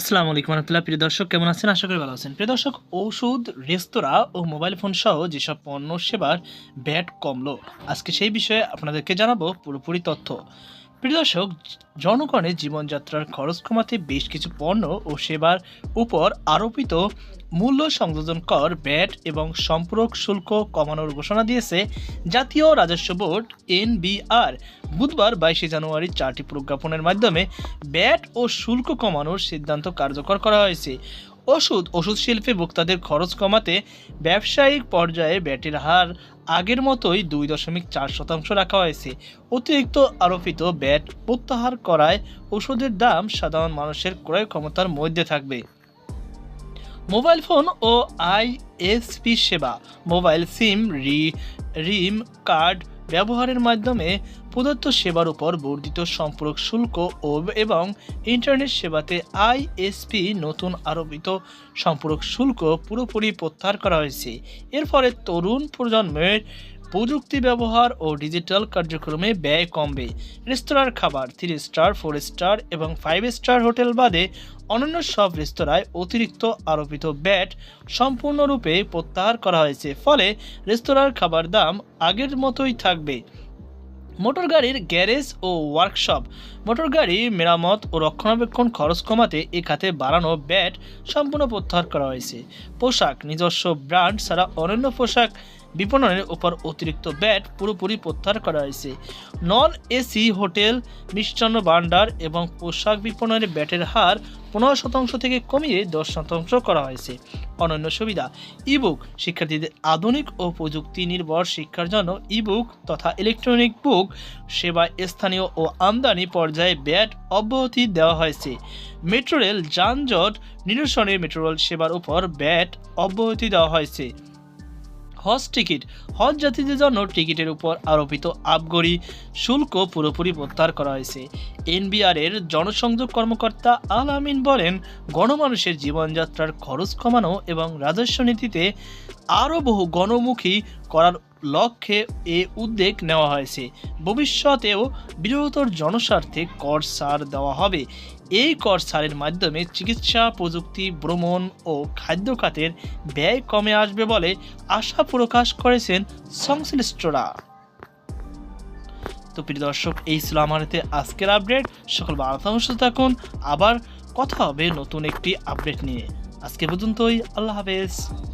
আসসালামু আলাইকুম রহমতুল্লাহ। প্রিয় দর্শক, কেমন আছেন? আশা করি ভালো আছেন। প্রিয় দর্শক, ওষুধ, রেস্তোরাঁ ও মোবাইল ফোন সহ যেসব পণ্য সেবার ব্যাট কমলো, আজকে সেই বিষয়ে আপনাদেরকে জানাব পুরোপুরি তথ্য। প্রিয় দর্শক, জনগণের জীবনযাত্রার খরচ কমাতে বেশ কিছু পণ্য ও সেবার উপর আরোপিত মূল্য সংযোজন কর, ব্যাট এবং সম্পূরক শুল্ক কমানোর ঘোষণা দিয়েছে জাতীয় রাজস্ব বোর্ড এনবিআর। বুধবার বাইশে জানুয়ারি চারটি প্রজ্ঞাপনের মাধ্যমে ব্যাট ও শুল্ক কমানোর সিদ্ধান্ত কার্যকর করা হয়েছে। ওষুধ ওষুধ শিল্পে ভোক্তাদের খরচ কমাতে ব্যবসায়িক পর্যায়ে ব্যাটের হার আগের মতোই দুই দশমিক চার শতাংশ রাখা হয়েছে। অতিরিক্ত আরোপিত ব্যাট প্রত্যাহার করায় ওষুধের দাম সাধারণ মানুষের ক্রয় ক্ষমতার মধ্যে থাকবে। মোবাইল ফোন ও আইএসপি সেবা, মোবাইল সিম, রি, রিম কার্ড ব্যবহারের মাধ্যমে প্রদত্ত সেবার উপর বর্ধিত সম্পর্ক শুল্ক ও এবং ইন্টারনেট সেবাতে আইএসপি নতুন আরোপিত সম্পর্ক শুল্ক পুরোপুরি প্রত্যাহার করা হয়েছে। এর ফলে তরুণ প্রজন্মের প্রযুক্তি ব্যবহার ও ডিজিটাল কার্যক্রমে ব্যয় কমবে। রেস্তোরাঁর খাবার থ্রি স্টার ফোর স্টার এবং ফাইভ স্টার হোটেল বাদে অন্যান্য সব রেস্তোরাঁয় অতিরিক্ত আরোপিত ব্যাট সম্পূর্ণরূপে প্রত্যাহার করা হয়েছে। ফলে রেস্তোরাঁর খাবার দাম আগের মতোই থাকবে। মোটর গাড়ির গ্যারেজ ও ওয়ার্কশপ মোটর গাড়ি মেরামত ও রক্ষণাবেক্ষণ খরচ কমাতে এ খাতে বাড়ানো ব্যাট সম্পূর্ণ প্রত্যাহার করা হয়েছে। পোশাক, নিজস্ব ব্র্যান্ড ছাড়া অন্যান্য পোশাক বিপণনের উপর অতিরিক্ত ব্যাট পুরোপুরি প্রত্যাহার করা হয়েছে। Non AC hotel, Mishtanna Bhandar এবং পোশাক বিপণনের ব্যাটের হার পনেরো শতাংশ থেকে কমিয়ে দশ শতাংশ করা হয়েছে। অনন্য সুবিধা, ইবুক, শিক্ষার্থীদের আধুনিক ও প্রযুক্তি নির্ভর শিক্ষার জন্য ইবুক তথা ইলেকট্রনিক বুক সেবা স্থানীয় ও আমদানি পর্যায়ে ব্যাট অব্যাহতি দেওয়া হয়েছে। মেট্রো রেল যানজট নিরসনে মেট্রো রেল সেবার উপর ব্যাট অব্যাহতি দেওয়া হয়েছে। হজ টিকিট, হজ যাত্রীদের জন্য টিকিটের উপর আরোপিত আবগরি শুল্ক পুরোপুরি প্রত্যাহার করা হয়েছে। এনবিআর এর জনসংযোগ কর্মকর্তা আল আমিন বলেন, গণমানুষের জীবনযাত্রার খরচ কমানো এবং রাজস্ব নীতিতে আরও বহু গণমুখী করার লক্ষ্যে এ উদ্যোগ নেওয়া হয়েছে। ভবিষ্যতেও বৃহত্তর জনস্বার্থে কর ছাড় দেওয়া হবে। এই কর ছাড়ের মাধ্যমে চিকিৎসা, প্রযুক্তি, ভ্রমণ ও খাদ্য খাতের ব্যয় কমে আসবে বলে আশা প্রকাশ করেছেন সংশ্লিষ্টরা। তো প্রিয় দর্শক, এই ছিল হাতে আজকের আপডেট। সকল বার্তা সুস্থ থাকুন। আবার কথা হবে নতুন একটি আপডেট নিয়ে। আজকে পর্যন্তই, আল্লাহ হাফেজ।